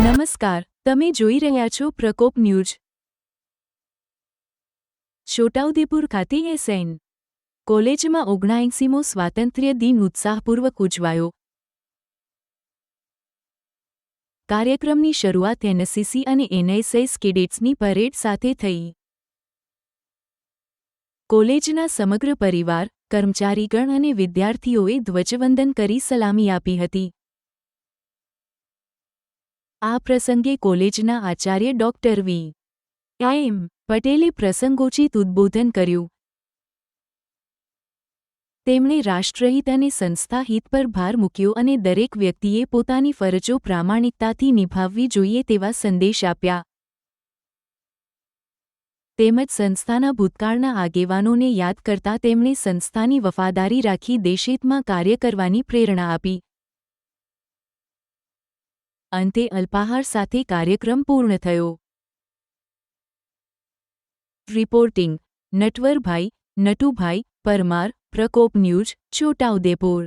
નમસ્કાર, તમે જોઈ રહ્યા છો પ્રકોપ ન્યૂઝ. છોટાઉદેપુર ખાતે એસએન. કોલેજમાં ઓગણાએંસીમો સ્વાતંત્ર્ય દિન ઉત્સાહપૂર્વક ઉજવાયો. કાર્યક્રમની શરૂઆત એનસીસી અને એનએસએસ કેડેટ્સની પરેડ સાથે થઈ. કોલેજના સમગ્ર પરિવાર, કર્મચારીગણ અને વિદ્યાર્થીઓએ ધ્વજવંદન કરી સલામી આપી હતી. આ પ્રસંગે કોલેજના આચાર્ય ડોક્ટર વી. એમ. પટેલે પ્રસંગોચિત ઉદ્બોધન કર્યું. તેમણે રાષ્ટ્રહિત અને સંસ્થા હિત પર ભાર મૂક્યો અને દરેક વ્યક્તિએ પોતાની ફરજો પ્રામાણિકતાથી નિભાવવી જોઈએ તેવા સંદેશ આપ્યા. તેમજ સંસ્થાના ભૂતકાળના આગેવાનોને યાદ કરતા તેમણે સંસ્થાની વફાદારી રાખી દેશહિતમાં કાર્ય કરવાની પ્રેરણા આપી. અંતે અલ્પાહાર સાથે કાર્યક્રમ પૂર્ણ થયો. Reporting Natwarbhai Natubhai Parmar Prakop news Chhota Udepur.